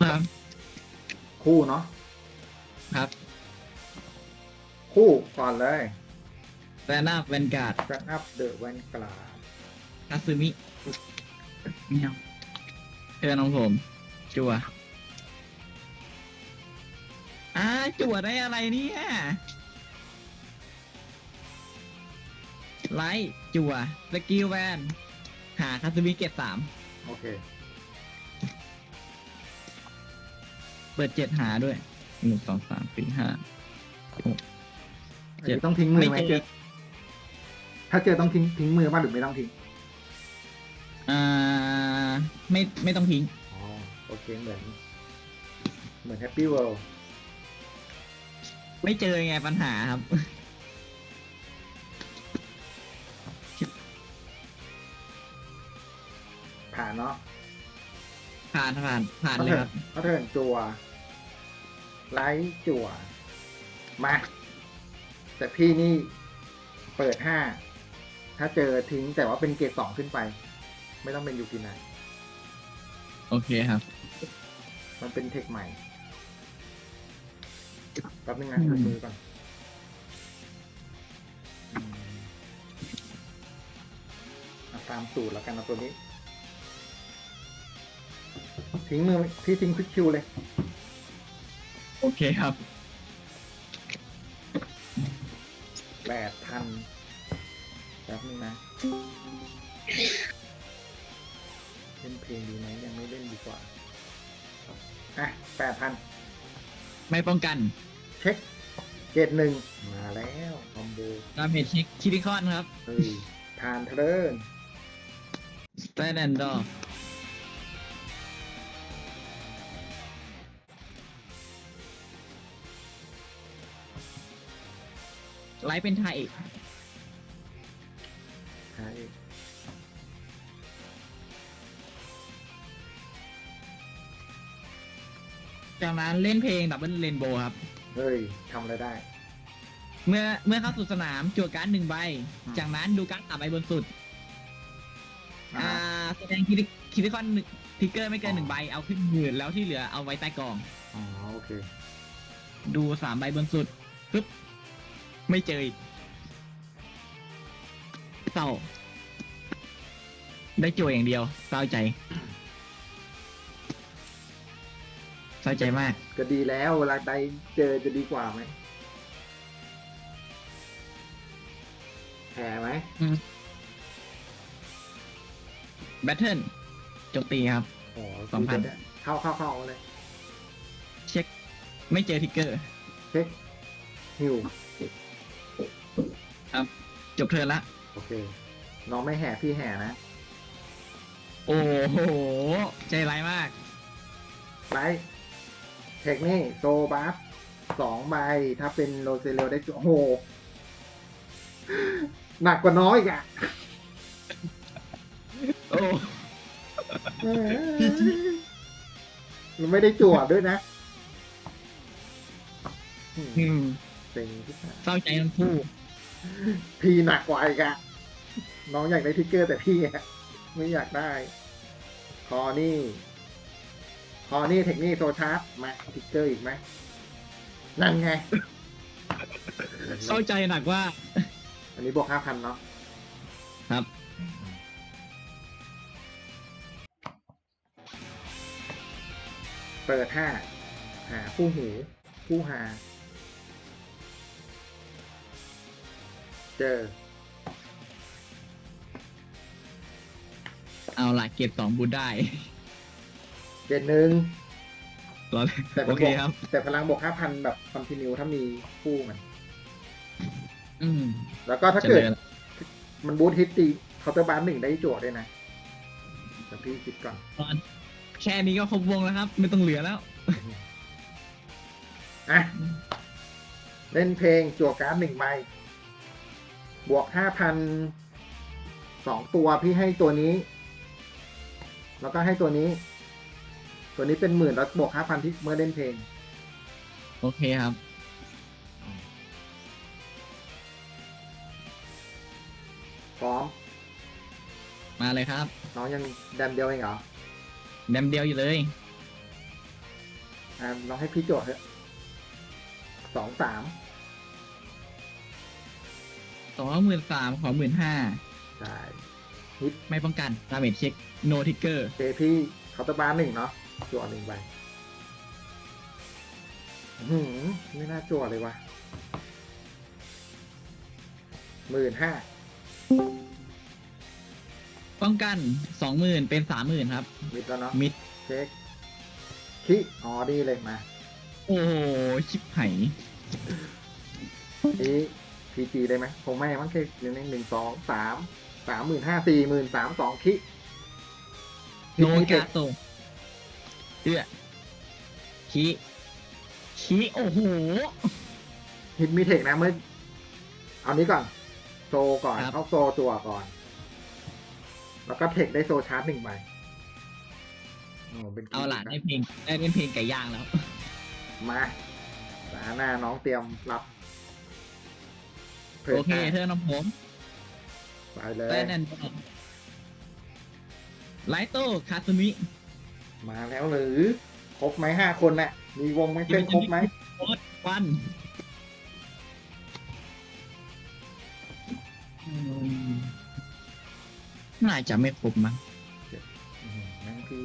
ครับ คู่เนาะครับคู่ก่อนเลยแฟนอัพแวนการ์ดแบ็กอัพเดอะแวนกลาคาซึมิไม่เอาเชิญของผม จัวอ่าจัวได้อะไรเนี่ยไลท์จัวสกิลแวน หาคาซึมิเกตสามโอเค ปิดเจ็ดหาด้วยหนึ่งสองสามสี่ห้าอันเจ็ดนี้ต้องทิ้งมือไหมไม่เจอเจอถ้าเจอต้องทิ้งทิ้งมือป่ะหรือไม่ต้องทิ้งอ่าไม่ไม่ต้องทิ้งอ๋อโอเคเหมือน เหมือนแฮปปี้เวิลด์ไม่เจอไงปัญหาครับ ผ่านเนาะผ่านผ่านผ่านเลยครับก็เทิร์นจัว ไลท์จัวมาแต่พี่นี่เปิดห้าถ้าเจอทิ้งแต่ว่าเป็นเกรดสองขึ้นไป ไม่ต้องเป็นยูกินายโอเคครับ มันเป็นเทคใหม่แป๊บนึงนะอืมดูมือก่อนอืมเอาตามสูตรแล้วกันเอาตัวนี้ ทิ้งมือพี่ทิ้งควิกคิวเลย โอเคครับแปดพันแป๊บนึงนะ เล่นเพลงดีไหมยังไม่เล่นดีกว่า อะแปดพันไม่ป้องกันเช็คเกตหนึ่งมาแล้วคอมโบดาเมจเช็คคิริคอนครับเฮ้ยผ่านเทเลนสแตนแอนดอร์ ไลท์เป็นไทยใช่จากนั้นเล่นเพลงดับเบิลเรนโบว์ครับ เฮ้ยทำอะไรได้ เมื่อเมื่อเข้าสู่สนามจั่วการ์ดหนึ่งใบอืมจากนั้นดูการ์ดสามใบบนสุด อ่า อ่าแสดงคิริคิริคอนหนึ่งทิกเกอร์ไม่เกินหนึ่งใบเอาขึ้นมือแล้วที่เหลือเอาไว้ใต้กอง อ๋อโอเค ดูสามใบบนสุดปึ๊บ ไม่เจออีกเศร้า ได้จั่วอย่างเดียวเศร้าใจเศร้าใจมาก ก็ดีแล้วเวลาใดเจอจะดีกว่าไหมแผลไหมแบทเทิลโจมตีครับ อ๋อสองพัน เข้าเข้าเข้าเลย เช็ค ไม่เจอทิกเกอร์ เช็คฮิว จบเทิร์นละ โอเค น้องไม่แห่พี่แห่นะโอ้โห ใจร้ายมาก ไลท์เทคนี่โซบัฟสองใบ ถ้าเป็นโรเซเรลได้จุโอ้โห หนักกว่าน้อยอีกอะโอ้มันไม่ได้จั่วด้วยนะอืม อืมเซ็งที่สุด เศร้าใจทั้งคู่ พี่หนักกว่าอีกอะน้องอยากได้ทิกเกอร์แต่พี่อะไม่อยากได้คอนี่คอนี่เทคนี่โซชาร์จมาทิกเกอร์อีกไหมนั่นไงเศร้าใจหนักว่า อันนี้บวกห้าพันเนาะครับ เปิดห้าหาคู่หู คู่หา เจอ เอาละเก็บสองบูทได้ เกตหนึ่งรอแต่โอมันเคบวกครับ แต่พลังบวกห้าพันแบบคอนติเนียถ้ามีคู่มัน อืมแล้วก็ถ้าเจเกิดริญมันบูทฮิตตีเคาน์เตอร์บาร์หนึ่งได้โจทย์ด้วยนะแต่พี่คิดก่อนตอน แค่นี้ก็ครบวงแล้วครับ ไม่ต้องเหลือแล้ว อะ เล่นเพลงจั่วการ์ดหนึ่งใบ บวกห้าพันสองตัวพี่ให้ตัวนี้ แล้วก็ให้ตัวนี้ ตัวนี้เป็นหมื่นแล้วบวกห้าพันที่เมื่อเล่นเพลง โอเคครับ พร้อม มาเลยครับ น้องยังแดมเดียวเองเหรอแดมเดียวอยู่เลย อ่าลองให้พี่โจทย์เถอะสองสาม สองหมื่นสามขอหมื่นห้าใช่ไม่ป้องกันดาเมจเช็คโนทิกเกอร์โอเคพี่เคาน์เตอร์บาร์หนึ่งเนาะจั่วหนึ่งใบอื้อหือไม่น่าจั่วเลยวะหมื่นห้าป้องกันสองหมื่นเป็นสามหมื่นครับ มิดแล้วเนาะมิดเช็คคิอ๋อดีเลยมา โอ้โหชิบไห่นี่ พีจีได้ไหมคงไม่มั้งแค่หนึ่งหนึ่งสองสามสามหมื่นห้าสี่หมื่นสามสองคิโนฮิตมิเทกาคโตเอื้อคีคีโอ้โหฮิตมิเทคนะเมื่อเอานี้ก่อน โซก่อนครับเอาโซตัวก่อน แล้วก็เทคได้โซชาร์จหนึ่งใบโอ้เป็นเอาล่ะนะได้เพลงได้เล่นเพลงไก่ย่างแล้ว มาสาหน้าน้องเตรียมรับปิด โอเคหน้าเธอน้องผมไปเลยแต้นันไลโต้คาซูมิมาแล้วหรือ ครบไหมห้าคนน่ะ มีวงไหมเพื่อนครบไหมโคตรวันอืมน่าจะไม่ครบมั้งอื้อหือนั่งพี่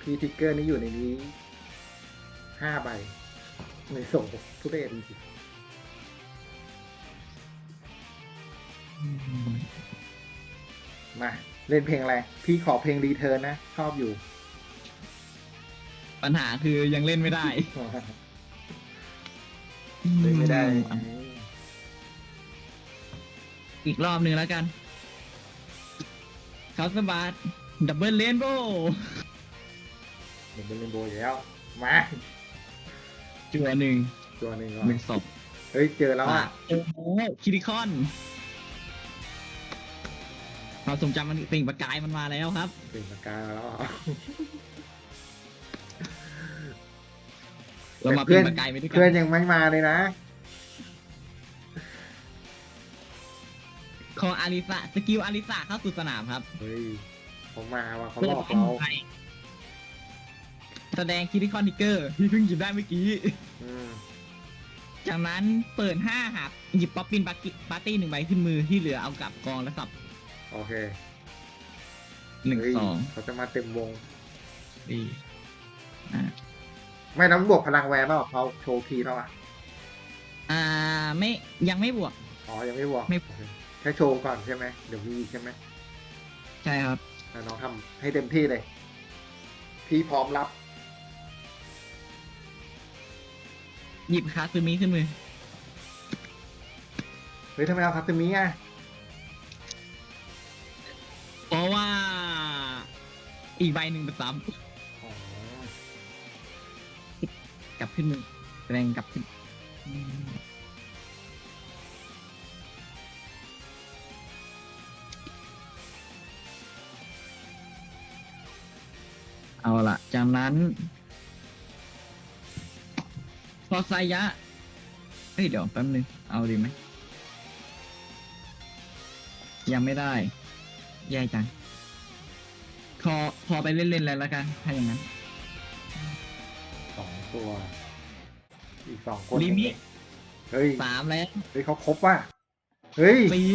พี่ทิกเกอร์นี่อยู่ในนี้ห้าใบ ในส่งทุเรศจริงๆมาเล่นเพลงอะไร พี่ขอเพลงรีเทิร์นนะ ชอบอยู่ ปัญหาคือยังเล่นไม่ได้เล่นไม่ได้อืมอีกรอบหนึ่งแล้วกันคาสบาร์ดับเบิลเลนโบเดี๋ยวเป็นเรนโบว์อยู่แล้ว มา จัวหนึ่งตัวหนึ่งก่อหนนึ่งศพเฮ้ยเจอแล้วอะอะโอ้โหคิริคอนความทรงจำมันเปล่งประกายมันมาแล้วครับ เป็นปากกาแล้วอะเรามาเพื่เปล่อนงประกายไปด้วยกัเพื่อนนยังไม่มาเลยนะขออาริสะสกิลอาริสะเข้าสู่สนามครับเฮ้ยเขามาว่ะเขาเพื่หอลอกเป็นเราไทย แสดงคิริคอนทิกเกอร์ที่เพิ่งหยิบได้เมื่อกี้ อืมจากนั้นเปิดห้าหักหยิบป๊อปปินปาร์ตี้ปาร์ตี้หนึ่งใบขึ้นมือที่เหลือเอากลับกองแล้วสับโอเคหนึ่งเฮ้ยสองเขาจะมาเต็มวง ดีอ่า ไม่น้ำบวกพลังแวนแล้วเขาโชว์คีย์แล้วอะอ่าไม่ยังไม่บวก อ๋อ ยังไม่บวกไม่ โอเคแค่โชว์ก่อนใช่ไหมเดี๋ยวมีอีกใช่ไหมใช่ครับแต่น้องทำให้เต็มที่เลย พี่พร้อมรับ หยิบคาซึมิขึ้นมือเฮ้ยทำไมเอาคาซึมิอะเพราะว่า อีกใบหนึ่งเป็นซ้อ๋อำกลับขึ้นมือแสดงกลับขึ้นอืมเอาละจากนั้นพ อไซยะ เฮ้ยเดี๋ยวแป๊บนึง เอาดีไหม ยังไม่ได้ แย่จัง พอพอไปเล่นๆแล้วละกัน ถ้าอย่างนั้น สองตัว อีกสองคนลิมิ เฮ้ย สามแล้วเฮ้ยเขาครบว่ะ เฮ้ย สี่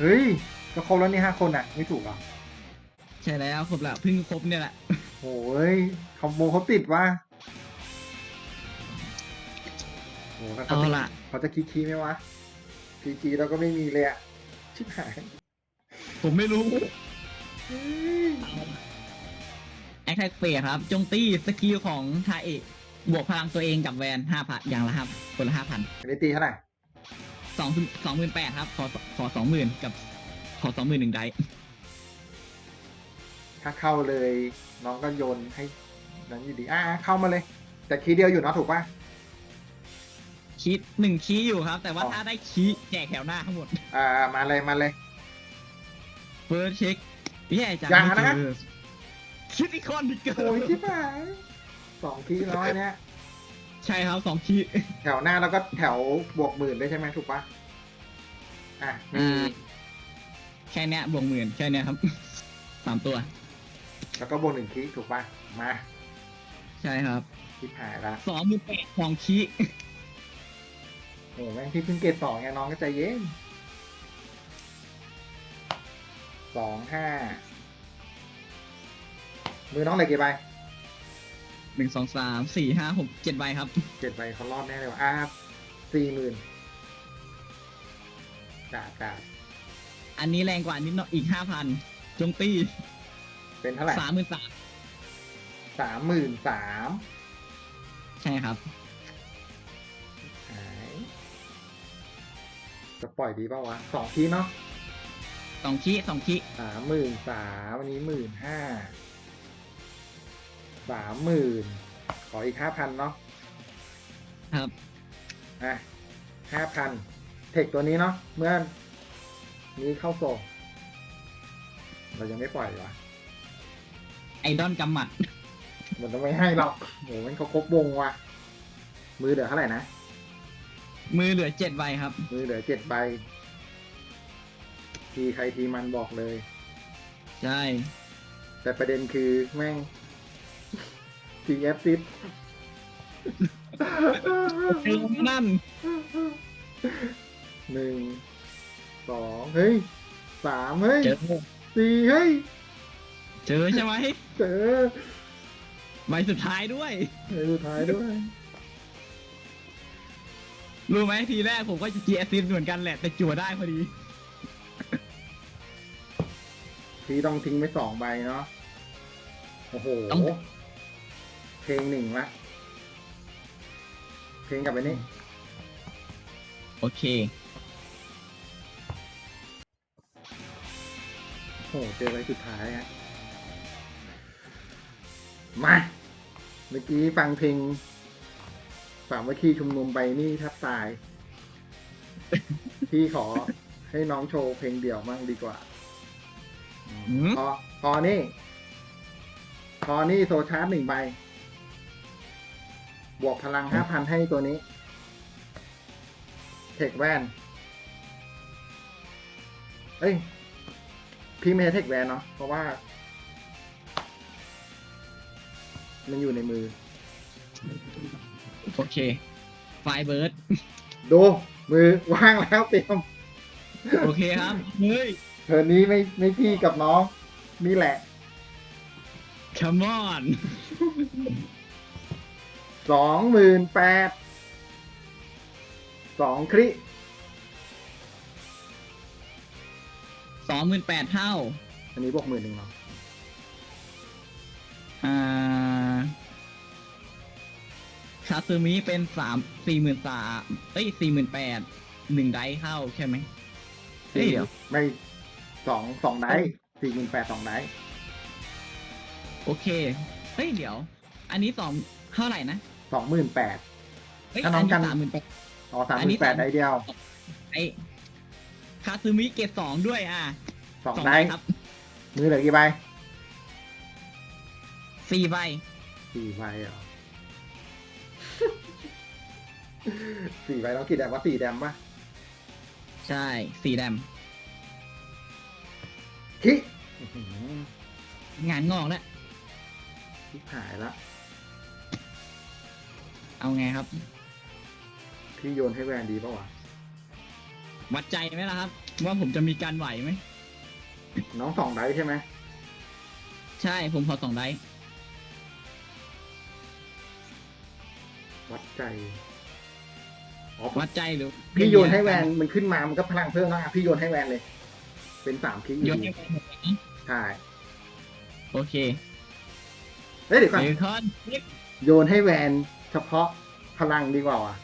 เฮ้ย ก็ครบแล้วนี่ห้าคนอะ ไม่ถูกเหรอะใช่แล้วครบแล้วเพิ่งครบเนี่ยแหละ โอ้ยคอมโบเขาติดว่ะ อ้แล้วเขาเอาจะละเขาจะคิดคีย์ไหมวะพีจีเราก็ไม่มีเลยอะชิบหายผมไม่รู้เฮ้ยแอคแท็กเฟสครับจงตีสกิลของทาเอะบวกพลังตัวเองกับแวนห้าพันอย่างละห้าคนละห้าพันอันนี้ตีเท่าไหร่สองสองหมื่นแปดครับ ขอขอสองหมื่นกับขอสองหมื่นหนึ่งไดส์ถ้าเข้าเลย น้องก็โยนให้นั้นอยู่ดีอ่าเข้ามาเลย แต่คีย์เดียวอยู่เนาะถูกป่ะ คีหนึ่งคีอยู่ครับ แต่ว่าอ๋อถ้าได้คีแจกแถวหน้าทั้งหมด อ่ามาเลยมาเลย เฟิร์สเช็คแย่จังอย่าไม่นะเจอคิดอีกคนดิเกิโอ้ยชิบหายสองคีย์น้อยเนี่ยใช่ครับสองคีแถวหน้าแล้วก็แถวบวกหมื่นด้วยใช่ไหมถูกป่ะอะอ่าแค่เนี้ยบวกหมื่นแค่เนี้ยครับ สามตัว แล้วก็บวกหนึ่งคลิกถูกป่ะมาใช่ครับทิพหายละสองหมื่นแปดของคีโอ้แม่งที่เพิ่งเกรดสองไงน้องก็ใจเย็นสองห้ามือน้องเหลือกี่ใบหนึ่งสองสามสี่ห้าหกเจ็ดใบครับ เจ็ดใบเขารอดแน่เลยว่ะอ่าสี่หมื่นกาดกาดอันนี้แรงกว่านิดหน่อยอีกห้าพันจงตีเป็นเท่าไหร่สามหมื่นสามสามหมื่นสามใช่ครับ จะปล่อยดีเปล่าวะสองทีเนาะสองคีสองคีสามหมื่นสามวันนี้หมื่นห้าสามหมื่นขออีกห้าพันเนาะครับอะห้าพันเทคตัวนี้เนาะเมื่อนี้เข้าโซงเรายังไม่ปล่อยวะไอดอนกำหมัดมันต้องไม่ให้หรอกโหมันเขาครบวงว่ะ มือเหลือเท่าไหร่นะ มือเหลือเจ็ดใบครับ มือเหลือเจ็ดใบ ทีใครทีมันบอกเลย ใช่ แต่ประเด็นคือแม่ง ทีเอฟซิเจอนั่นหนึ่งสองเฮ้ยสามเฮ้ยเจอสี่เฮ้ย เจอใช่ไหมเจอใบสุดท้ายด้วยในสุดท้ายด้วย รู้ไหมทีแรกผมก็จะ G ซิเหมือนกันแหละแต่จั่วได้พอดีทีต้องทิ้งไปสองใบเนาะ โอ้โห ต้อง เพลงหนึ่งละ เพลงกลับไปนี่ โอเค โอ้โห เจอใบสุดท้ายอะมา เมื่อกี้ฟังเพลง สามวัคคีชุมนุมไปนี่แทบตาย พี่ขอให้น้องโชว์เพลงเดี่ยวมั่งดีกว่าอืมพอพอนี่พอนี่โซชาร์จหนึ่งใบ บวกพลังห้าพันให้ตัวนี้ เทคแวนเอ้ย พี่ไม่ใช่เทคแวนเนาะเพราะว่า มันอยู่ในมือ โอเค ไฟเบิร์ด ดูมือว่างแล้วเตรียมโอเคครับ เฮ้ยเธอนี้ไม่ไม่พี่กับน้อง นี่แหละ come on สองหมื่นแปดสองคริสองหมื่นแปดเท่า อันนี้บวกหมื่นหนึ่งเนาะอ่า คาซึมิเป็นสามสี่หมื่นสามเอ้ยสี่หมื่นแปดหนึ่งไดส์เข้าใช่ไหมเฮ้ยเดี๋ยว ไม่สองสองได้สี่หมื่นแปดสองได้โอเคเฮ้ยเดี๋ยว อันนี้สองเท่าไหร่นะสองหมื่นแปดเฮ้ยถ้าน้องกัน สามหมื่นแปด อ๋อสามอัหนนี้มื่นแปดสามได้เดียวไอคาซึมิเกตสองด้วยอะสองสองได้ใบครับมือเหลือกี่ใบสี่ใบสี่ใบเหรอ สี่ใบต้องกี่แดมวะสี่แดมปะใช่สี่แดมคิอื้อหืองานงอกแล้วชิบหายละเอาไงครับ พี่โยนให้แวนดีปะวะวัดใจไหมล่ะครับ ว่าผมจะมีการไหวไหมน้องสองได้ใช่ไหมใช่ผมขอสองไดส์วัดใจอ๋อ วัดใจหรือพี่โยนให้แวนมันขึ้นมามันก็พลังเพิ่มแล้วอะพี่โยนให้แวนเลย เป็นสามคลิกโยนดีให้แวนหมดเลยนะใช่โอเคเอ้ยเดี๋ยวก่อนเบคอนโยนให้แวนเฉพาะพลังดีกว่าว่ะ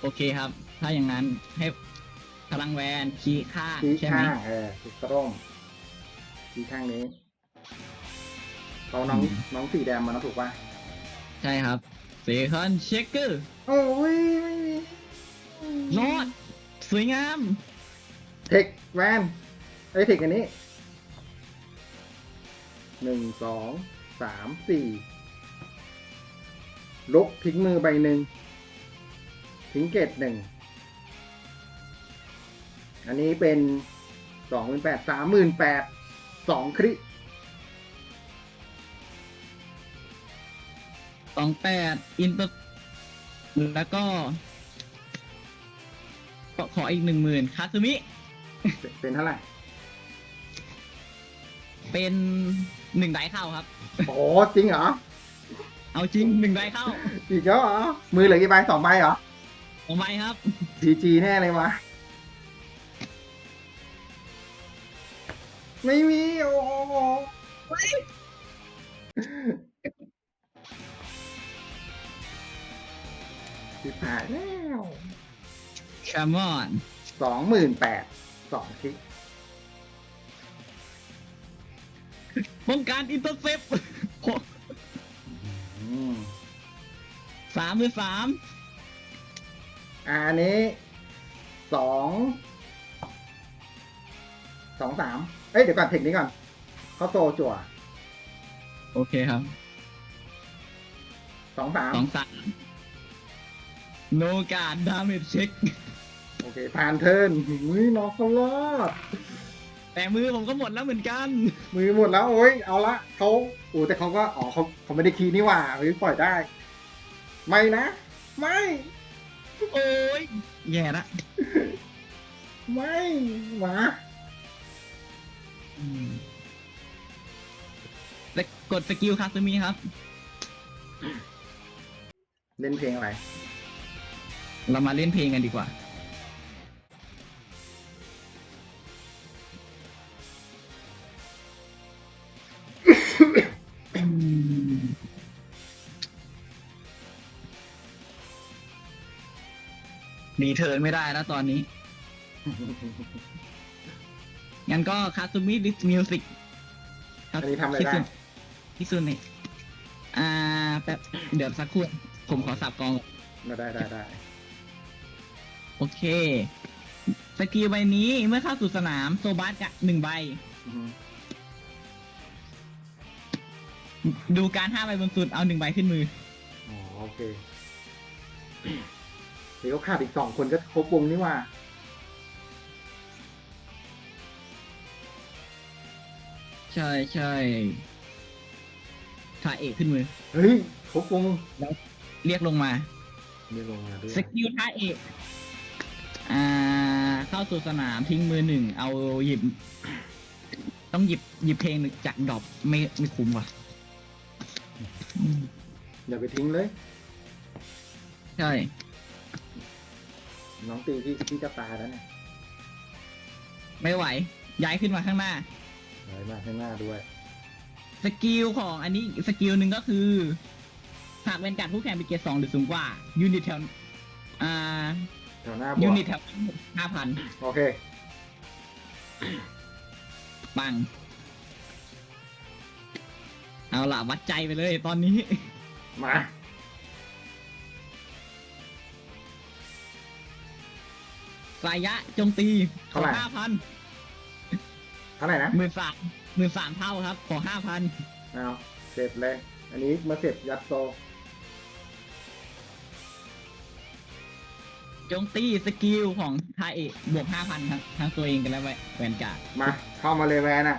โอเคครับ ถ้าอย่างนั้นให้พลังแวนคีย์ค่าชี้ใช่ไหมข้างเออถูกต้องชี้ข้างนี้เราน้องน้องสีแดงมาแล้วถูกป่ะใช่ครับเบคอนเช็คเกอร์ โอ้ยไม่มีอดสวยงาม เทคแวนไอ้เทคอันนี้หนึ่งสองสามสี่ลกทิ้งมือใบหนึ่งทิ้งเกตหนึ่งอันนี้เป็นสองหมื่นแปดสามหมื่นแปดสองคริสองแปดอินเตอร์ แล้วก็ก็ ขออีกหนึ่งหมื่นคาซึมิเป็นเป็นเท่าไหร่ เป็นหนึ่งไดเข้าครับ โอ้จริงเหรอ เอาจริงหนึ่งไดเข้า อีกแล้วเหรอ มือเหลือกี่ใบสองใบเหรอทำไมครับจีจีแน่เลยวะ ไม่มี โอ้ โหสิบหายแล้ว c ชามอนสองหมื่นแปดสองคลิกป้องกันอินเตอร์เซปอืมสามหรือสามอะอันนี้สองสองสามเอ้ยเดี๋ยวก่อนเทคนี้ก่อนเขาโซจั่วโอเคครับสองสามสองสาม โนการดาเมจเช็ค โอเคผ่านเทิร์นอุ้ยน้องเขารอด แต่มือผมก็หมดแล้วเหมือนกัน มือหมดแล้วโอ้ยเอาละเขาโอ้แต่เขาก็อ๋อเขาเขาไม่ได้คีย์นี่หว่าเฮ้ยปล่อยได้ ไม่นะ ไม่ โอ้ยแย่ละไม่หมาอืมแล้วกดสกิลคาซึมิครับ เล่นเพลงอะไร เรามาเล่นเพลงกันดีกว่าหนีเทิร์นไม่ได้แล้วตอนนี้ งั้นก็คาซูมิดิสมิวสิกอันนี้ทำอะไรได้ที่สุดนี่อ่าแป๊บเดี๋ยวสักครู่ผมขอสับกองก่อนมาได้ได้ได้ โอเค สกิลใบนี้เมื่อเข้าสู่สนามโซบัสกะหนึ่งใบ อือฮึดูการห้าใบบนสุดเอาหนึ่งใบขึ้นมือ อ๋อโอเคเดี๋ยวเขาขาดอีกสองคนก็ครบวงนี่หว่า ใช่ใช่ถ่ายเอกขึ้นมือ เฮ้ยครบวงเรียกลงมานี่ลงมาด้วยสกิลท่าเอก อ่า เข้าสู่สนามทิ้งมือหนึ่ง เอาหยิบ ต้องหยิบหยิบเพลงหนึ่งจากดรอปไม่ไม่คุ้มว่ะอืมอย่าไปทิ้งเลย ใช่ น้องตีที่ที่จะตายแล้วเนี่ยไม่ไหว ย้ายขึ้นมาข้างหน้าไหลมาข้างหน้าด้วย สกิลของอันนี้สกิลหนึ่งก็คือหากเป็นการดผู้แข่งเป็นเกรดสองหรือสูงกว่ายูนิตแถวอ่า แถวหน้าบยูอกนิตแถวห้าพันโอเค ปัง เอาล่ะ วัดใจไปเลยตอนนี้ มาสายะโจมตีขเท่าอไหร่ ห้าพันเท่าไหร่นะหมื่นสามหมื่นสามเท่าครับ ขอห้าพันเอาเสร็จเลย อันนี้มาเสร็จยัดโซ จมตีสกิลของทาเอะบวกห้าพันทั้งทั้งตัวเองกันแล้วแหวนการ์ดมา เข้ามาเลยแวนอะ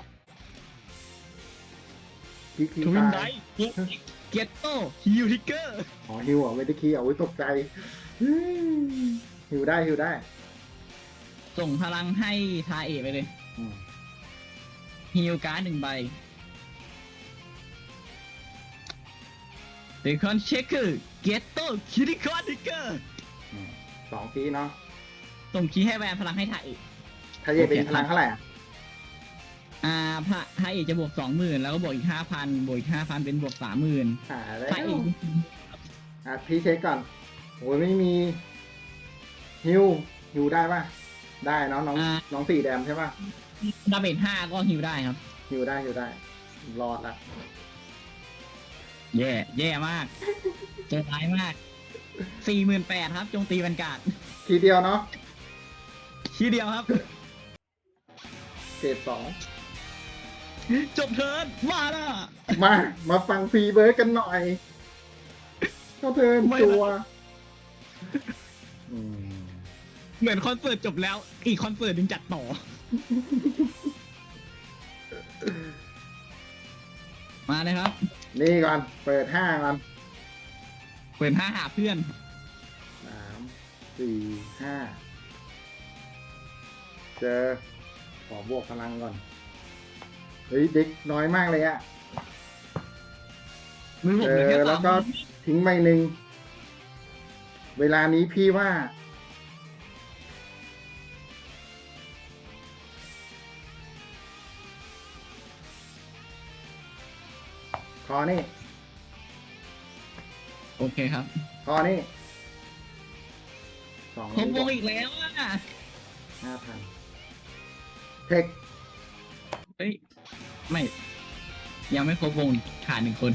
คิกคีทวินไดตายเกตโต้ฮิวทิกเกอร์อ๋อฮิวเหรอไม่ได้คีย์เอาไว้ตกใจอืมฮิวได้ฮิวได้ส่งพลังให้ทาเอะไปเลยอืมฮิวการ์ดหนึ่งใบเดคอนเช็คคือเกตโต้คิริคอนทิกเกอร์อืม สองคีย์เนาะส่งคีย์ให้แวนพลังให้ทาเอะถ้าเย่เป็นพลังเท่าไหร่อะอ่าพระทาเอกจะบวกสองหมื่นแล้วก็บวกอีกห้าพันบวกอีกห้าพันเป็นบวกสามหมื่นอ่าแล้วทาเอกอะพี่เช็คก่อนโอ้ยไม่มีฮิวฮิวได้ป่ะ ได้เนาะน้องน้องสี่แดมใช่ป่ะดาเมจห้าก็ฮิวได้ครับฮิวได้ฮิวได้รอดละแย่ แย่มากเจอร้ายมาก สี่หมื่นแปดครับ จงตีบรรกาศทีเดียวเนาะทีเดียวครับ เกรดสองจบเทิร์นมาละมา มาฟังฟรีเบิร์ดกันหน่อยเข้าเทิร์นตัวอืมเหมือนคอนเสิร์ตจบแล้ว อีกคอนเสิร์ตหนึงจัดต่อ มาเลยครับ นี่ก่อน เปิดห้าก่อน ปิดห้าหาเพื่อนสามสี่ห้าเจอขอบวกพลังก่อน เฮ้ยเด็กน้อยมากเลยอะ มือผมเหลือแค่เออแล้สาวมก็ ทิ้งใบหนึ่ง เวลานี้พี่ว่า คอนี่ โอเคครับคอนี่สองครบวงอีกแล้วอะห้าพันเทคเฮ้ยไม่ ยังไม่ครบวงขาดหนึ่งคน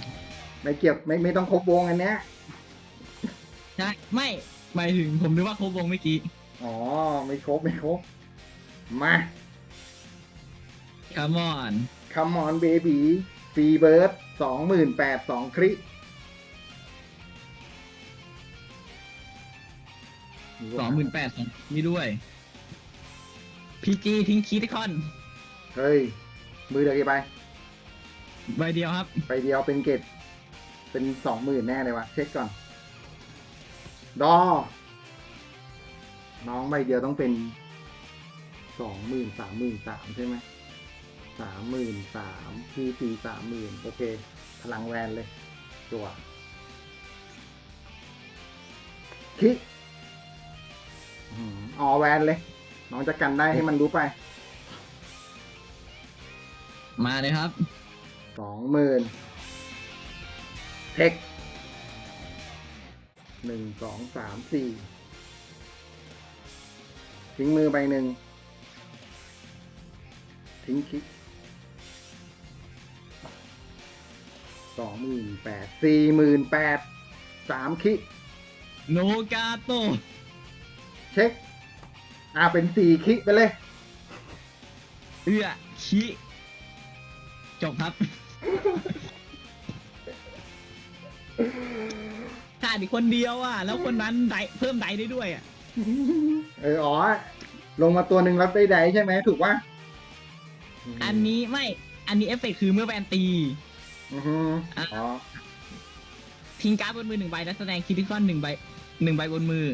ไม่เกี่ยวไม่ไม่ต้องครบวงอันเนี้ยใช่ไม่หมายถึงผมนึกว่าครบวงเมื่อกี้อ๋อ ไม่ครบไม่ครบ มา come on come on baby ฟรีเบิร์ดสองหมื่นแปดสองคริ สองหมื่นแปดสองนี่ด้วยพีจีทิ้งคีติคอน เฮ้ย มือเดียวกี่ใบใบเดียวครับไปเดียวเป็นเกตเป็นสองหมื่นแน่เลยวะเช็คก่อน ดอ น้องใบเดียวต้องเป็นสองหมื่นสามหมื่นสามใช่ไหมสามหมื่นสามพีปีสามหมื่นโอเค พลังแวนเลย ตัวคิอื้ อหือออแวนเลย น้องจะกันได้ให้มันรู้ไปมาเลยครับ สองหมื่นเทคหนึ่งสองสามสี่ทิ้งมือใบหนึ่งทิ้งคิกสองหมื่นแปดสี่หมื่นแปดสามคิกโนกาโตเช็ค อ่าเป็นสี่คิกไปเลย เอื้อชิจบครับ ขาดอีกคนเดียวอะ แล้วคนนั้นไดเพิ่มไดได้ด้วยอะ เอออ๋อ ลงมาตัวหนึ่งรับได้ไดใช่ไหมถูกป่ะอันนี้ไม่ อันนี้เอฟเฟกต์คือเมื่อแวนตี อือฮึอ๋อ ทิ้งการ์ดบนมือหนึ่งใบและแสดงคิติคอนหนึ่งใบหนึ่งใบบนมือ